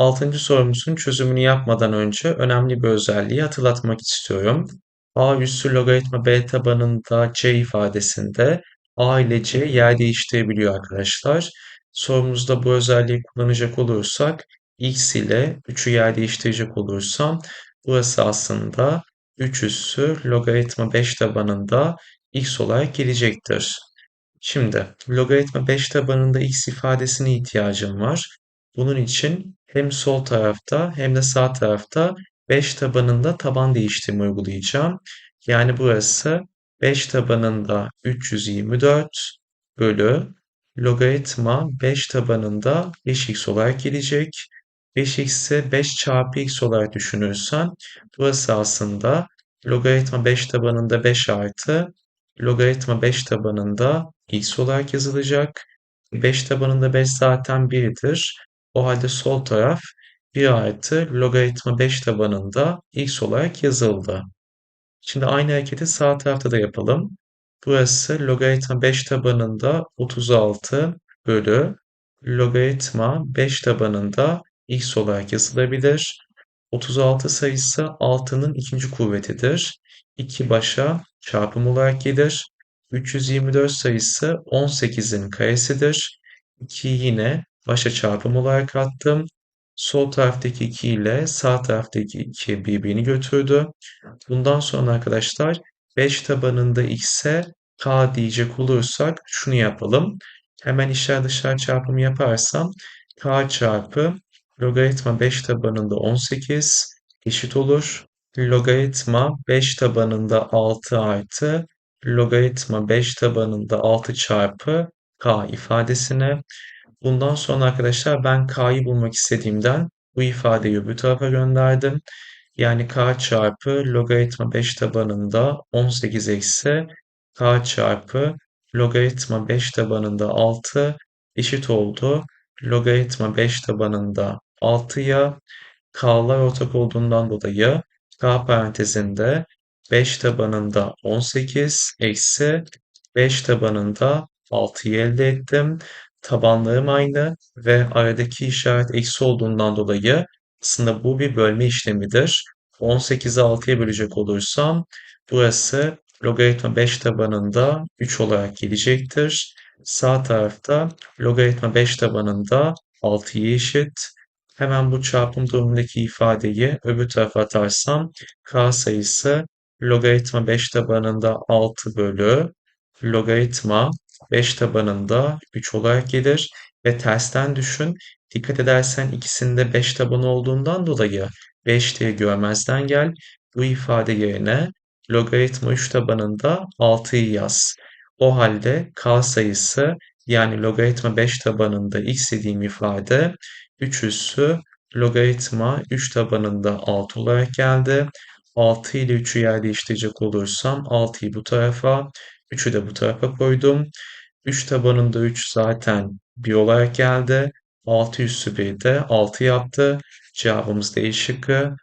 Altıncı sorumuzun çözümünü yapmadan önce önemli bir özelliği hatırlatmak istiyorum. A üssü logaritma b tabanında c ifadesinde a ile c yer değiştirebiliyor arkadaşlar. Sorumuzda bu özelliği kullanacak olursak x ile 3'ü yer değiştirecek olursam burası aslında 3 üssü logaritma 5 tabanında x olarak gelecektir. Şimdi logaritma 5 tabanında x ifadesine ihtiyacım var. Bunun için hem sol tarafta hem de sağ tarafta 5 tabanında taban değiştirme uygulayacağım. Yani burası 5 tabanında 324 bölü logaritma 5 tabanında 5x olarak gelecek. 5x'i 5 çarpı x olarak düşünürsen burası aslında logaritma 5 tabanında 5 artı logaritma 5 tabanında x olarak yazılacak. 5 tabanında 5 zaten 1'dir. O halde sol taraf 1 artı logaritma 5 tabanında x olarak yazıldı. Şimdi aynı hareketi sağ tarafta da yapalım. Burası logaritma 5 tabanında 36 bölü logaritma 5 tabanında x olarak yazılabilir. 36 sayısı 6'nın ikinci kuvvetidir. 2 başa çarpım olarak gelir. 324 sayısı 18'in karesidir. 2'yi yine başa çarpım olarak attım. Sol taraftaki 2 ile sağ taraftaki 2 birbirini götürdü. Bundan sonra arkadaşlar 5 tabanında x'e k diyecek olursak şunu yapalım. Hemen içler dışlar çarpımı yaparsam k çarpı logaritma 5 tabanında 18 eşit olur. Logaritma 5 tabanında 6 artı logaritma 5 tabanında 6 çarpı k ifadesine. Bundan sonra arkadaşlar ben k'yı bulmak istediğimden bu ifadeyi öbür tarafa gönderdim. Yani k çarpı logaritma 5 tabanında 18 eksi k çarpı logaritma 5 tabanında 6 eşit oldu. Logaritma 5 tabanında 6'ya k'lar ortak olduğundan dolayı k parantezinde 5 tabanında 18 eksi 5 tabanında 6'yı elde ettim. Tabanlarım aynı ve aradaki işaret eksi olduğundan dolayı aslında bu bir bölme işlemidir. 18'i 6'ya bölecek olursam burası logaritma 5 tabanında 3 olarak gelecektir. Sağ tarafta logaritma 5 tabanında 6'ya eşit. Hemen bu çarpım durumundaki ifadeyi öbür tarafa atarsam k sayısı logaritma 5 tabanında 6 bölü logaritma 5 tabanında 3 olarak gelir. Ve tersten düşün. Dikkat edersen ikisinde 5 tabanı olduğundan dolayı 5 diye görmezden gel. Bu ifade yerine logaritma 3 tabanında 6'yı yaz. O halde k sayısı yani logaritma 5 tabanında x dediğim ifade 3 üssü logaritma 3 tabanında 6 olarak geldi. 6 ile 3'ü yer değiştirecek olursam 6'yı bu tarafa, 3'ü de bu tarafa koydum. 3 tabanında 3 zaten 1 olarak geldi. 6 üssü 1 de 6 yaptı. Cevabımız D şıkkı